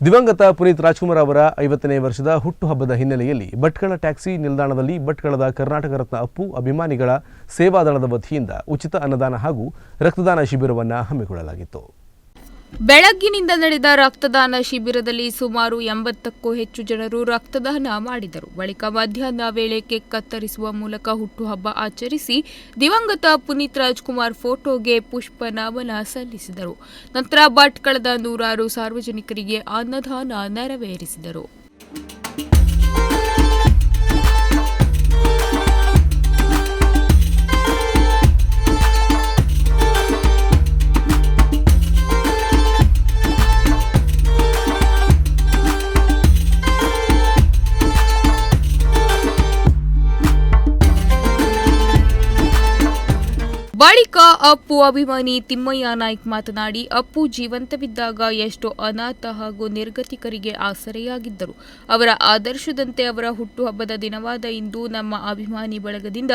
ದಿವಂಗತ ಪುನೀತ್ ರಾಜ್ಕುಮಾರ್ ಅವರ ಐವತ್ತನೇ ವರ್ಷದ ಹುಟ್ಟುಹಬ್ಬದ ಹಿನ್ನೆಲೆಯಲ್ಲಿ ಭಟ್ಕಳ ಟ್ಯಾಕ್ಸಿ ನಿಲ್ದಾಣದಲ್ಲಿ ಭಟ್ಕಳದ ಕರ್ನಾಟಕ ರತ್ನ ಅಪ್ಪು ಅಭಿಮಾನಿಗಳ ಸೇವಾದಳದ ವತಿಯಿಂದ ಉಚಿತ ಅನ್ನದಾನ ಹಾಗೂ ರಕ್ತದಾನ ಶಿಬಿರವನ್ನು ಹಮ್ಮಿಕೊಳ್ಳಲಾಗಿತ್ತು. ಬೆಳಗ್ಗಿನಿಂದ ನಡೆದ ರಕ್ತದಾನ ಶಿಬಿರದಲ್ಲಿ ಸುಮಾರು ಎಂಬತ್ತಕ್ಕೂ ಹೆಚ್ಚು ಜನರು ರಕ್ತದಾನ ಮಾಡಿದರು. ಬಳಿಕ ಮಧ್ಯಾಹ್ನ ವೇಳೆ ಕೇಕ್ ಕತ್ತರಿಸುವ ಮೂಲಕ ಹುಟ್ಟುಹಬ್ಬ ಆಚರಿಸಿ ದಿವಂಗತ ಪುನೀತ್ ರಾಜ್ಕುಮಾರ್ ಫೋಟೋಗೆ ಪುಷ್ಪ ನಮನ ಸಲ್ಲಿಸಿದರು. ನಂತರ ಭಟ್ಕಳದ ನೂರಾರು ಸಾರ್ವಜನಿಕರಿಗೆ ಅನ್ನದಾನ ನೆರವೇರಿಸಿದರು. ಬಳಿಕ ಅಪ್ಪು ಅಭಿಮಾನಿ ತಿಮ್ಮಯ್ಯ ನಾಯ್ಕ್ ಮಾತನಾಡಿ, ಅಪ್ಪು ಜೀವಂತವಿದ್ದಾಗ ಎಷ್ಟೋ ಅನಾಥ ಹಾಗೂ ನಿರ್ಗತಿಕರಿಗೆ ಆಸರೆಯಾಗಿದ್ದರು. ಅವರ ಆದರ್ಶದಂತೆ ಅವರ ಹುಟ್ಟುಹಬ್ಬದ ದಿನವಾದ ಇಂದು ನಮ್ಮ ಅಭಿಮಾನಿ ಬಳಗದಿಂದ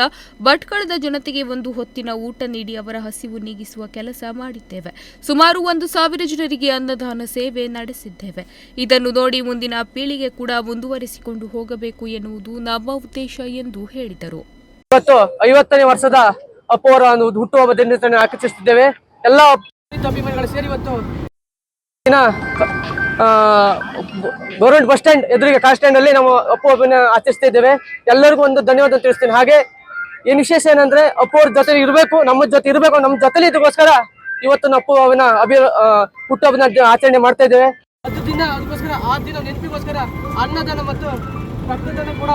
ಭಟ್ಕಳದ ಜನತೆಗೆ ಒಂದು ಹೊತ್ತಿನ ಊಟ ನೀಡಿ ಅವರ ಹಸಿವು ನೀಗಿಸುವ ಕೆಲಸ ಮಾಡಿದ್ದೇವೆ. ಸುಮಾರು ಒಂದು ಸಾವಿರ ಜನರಿಗೆ ಅನ್ನದಾನ ಸೇವೆ ನಡೆಸಿದ್ದೇವೆ. ಇದನ್ನು ನೋಡಿ ಮುಂದಿನ ಪೀಳಿಗೆ ಕೂಡ ಮುಂದುವರಿಸಿಕೊಂಡು ಹೋಗಬೇಕು ಎನ್ನುವುದು ನಮ್ಮ ಉದ್ದೇಶ ಎಂದು ಹೇಳಿದರು. ಐವತ್ತನೇ ವರ್ಷದ ಅಪ್ಪು ಅನ್ನೋದು ಒಂದು ಹುಟ್ಟುಹಬ್ಬ ದಿನಾಚರಣೆ ಆಚರಿಸುತ್ತಿದ್ದೇವೆ. ಎಲ್ಲ ಅಭಿಮಾನಿಗಳು ಸೇರಿ ಇವತ್ತು ದಿನ ಗೌರ್ಮೆಂಟ್ ಬಸ್ ಸ್ಟ್ಯಾಂಡ್ ಎದುರಿಗೆ ಕಾರ್ ಸ್ಟ್ಯಾಂಡ್ ಅಲ್ಲಿ ನಾವು ಅಪ್ಪು ಹಬ್ಬನ ಆಚರಿಸ್ತಾ ಇದ್ದೇವೆ ಎಲ್ಲರಿಗೂ ಒಂದು ಧನ್ಯವಾದ ತಿಳಿಸ್ತೀನಿ. ಹಾಗೆ ಏನ್ ವಿಶೇಷ ಏನಂದ್ರೆ ಅಪ್ಪು ಅವ್ರ ಜೊತೆ ಇರಬೇಕು, ನಮ್ಮ ಜೊತೆ ಇರಬೇಕು, ನಮ್ಮ ಜೊತೆಲಿ ಇದಕ್ಕೋಸ್ಕರ ಇವತ್ತು ನಾವು ಅಪ್ಪು ಅವನ ಅಭಿ ಹುಟ್ಟು ಹುಟ್ಟುಹಬ್ಬನ ಆಚರಣೆ ಮಾಡ್ತಾ ಇದ್ದೇವೆ. ಅದು ದಿನ, ಅದಕ್ಕೋಸ್ಕರ ಆ ದಿನ ನೆನಪಿಗೋಸ್ಕರ ಅನ್ನದಾನ ಮತ್ತು ರಕ್ತದಾನ ಕೂಡ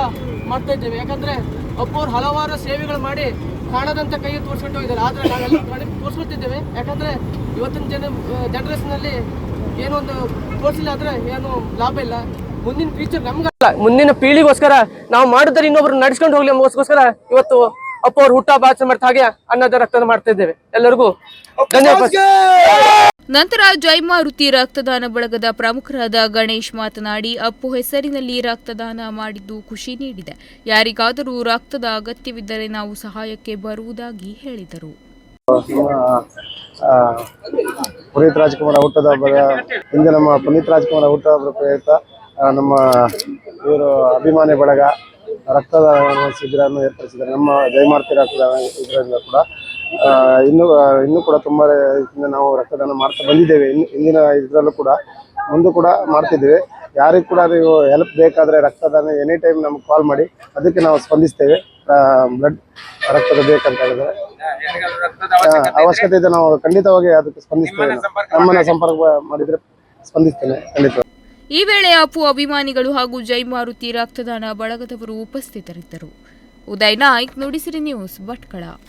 ಮಾಡ್ತಾ ಇದ್ದೇವೆ. ಯಾಕಂದ್ರೆ ಅಪ್ಪು ಅವ್ರು ಹಲವಾರು ಸೇವೆಗಳು ಮಾಡಿ ಕಾಣದಂತ ಕೈ ತೋರಿಸ್ಕೊಂಡು ಹೋಗಿದ್ದಾರೆ. ಆದ್ರೆ ನಾವೆಲ್ಲ ತೋರಿಸ್ಕೊಳ್ತಿದ್ದೇವೆ ಯಾಕಂದ್ರೆ ಇವತ್ತಿನ ಜನ ಜನರೇಷನ್ ಅಲ್ಲಿ ಏನೋ ಒಂದು ತೋರಿಸಿಲ್ಲ ಆದ್ರೆ ಏನು ಲಾಭ ಇಲ್ಲ. ಮುಂದಿನ ಫ್ಯೂಚರ್ ನಮ್ಗಲ್ಲ. ಮುಂದಿನ ಪೀಳಿಗೋಸ್ಕರ ನಾವು ಮಾಡಿದ್ರೆ ಇನ್ನೊಬ್ರು ನಡ್ಸ್ಕೊಂಡು ಹೋಗ್ಲಿ ನಮಗೋಸ್ಕರ ಇವತ್ತು ಅಪ್ಪ ಅವ್ರು ಹುಟ್ಟ ಬಾಚ ಮಾಡ್ತಾ ಹಾಗೆ ಅನ್ನದ ರಕ್ತದಾನ ಮಾಡ್ತಾ ಇದ್ದೇವೆ. ಎಲ್ಲರಿಗೂ ಧನ್ಯವಾದ. ನಂತರ ವೃತ್ತಿ ರಕ್ತದಾನ ಬಳಗದ ಪ್ರಮುಖರಾದ ಗಣೇಶ್ ಮಾತನಾಡಿ ಅಪ್ಪು ಹೆಸರಿನಲ್ಲಿ ರಕ್ತದಾನ ಮಾಡಿದ್ದು ಖುಷಿ ನೀಡಿದೆ. ಯಾರಿಗಾದರೂ ರಕ್ತದ ಅಗತ್ಯವಿದ್ದರೆ ನಾವು ಸಹಾಯಕ್ಕೆ ಬರುವುದಾಗಿ ಹೇಳಿದರು. ಪುನೀತ್ ರಾಜ್ಕುಮಾರ್ ಹುಟ್ಟದ ಹಬ್ಬದ ಇಂದು ನಮ್ಮ ಪುನೀತ್ ರಾಜ್ಕುಮಾರ್ ಹುಟ್ಟದ ಪ್ರಯುಕ್ತ ನಮ್ಮ ಇವರು ಅಭಿಮಾನಿ ಬಳಗ ರಕ್ತದಾನ ಶಿಬಿರವನ್ನು ಏರ್ಪಡಿಸಿದ್ದಾರೆ. ನಮ್ಮ ಜಯಮಾರ್ತಿ ರಕ್ತದಾನ ಇದರಿಂದ ಕೂಡ. ಇನ್ನೂ ಇನ್ನು ಕೂಡ ತುಂಬ ರೀತಿಯಿಂದ ನಾವು ರಕ್ತದಾನ ಮಾಡ್ತಾ ಬಂದಿದ್ದೇವೆ. ಇನ್ನು ಇಂದಿನ ಇದರಲ್ಲೂ ಕೂಡ ಮುಂದೆ ಕೂಡ ಮಾಡ್ತಿದ್ದೇವೆ. ಯಾರಿಗೂ ಕೂಡ ನೀವು ಹೆಲ್ಪ್ ಬೇಕಾದರೆ ರಕ್ತದಾನ ಎನಿ ಟೈಮ್ ನಮ್ಗೆ ಕಾಲ್ ಮಾಡಿ ಅದಕ್ಕೆ ನಾವು ಸ್ಪಂದಿಸ್ತೇವೆ. ಬ್ಲಡ್ ರಕ್ತದ ಬೇಕಂತ ಹೇಳಿದ್ರೆ. ಅವಶ್ಯಕತೆ ಇದೆ ನಾವು ಖಂಡಿತವಾಗಿ ಅದಕ್ಕೆ ಸ್ಪಂದಿಸ್ತೇವೆ. ನಮ್ಮನ್ನ ಸಂಪರ್ಕ ಮಾಡಿದ್ರೆ ಸ್ಪಂದಿಸ್ತೇನೆ ಖಂಡಿತ ಈ ವೇಳೆ ಅಪು ಅಭಿಮಾನಿಗಳು ಹಾಗೂ ಜೈ ಮಾರುತಿ ರಕ್ತದಾನ ಬಳಗದವರು ಉಪಸ್ಥಿತರಿದ್ದರು. ಉದಯ್ ನಾಯ್ಕ್, ನುಡಿಸಿರಿ ನ್ಯೂಸ್ ಭಟ್ಕಳ.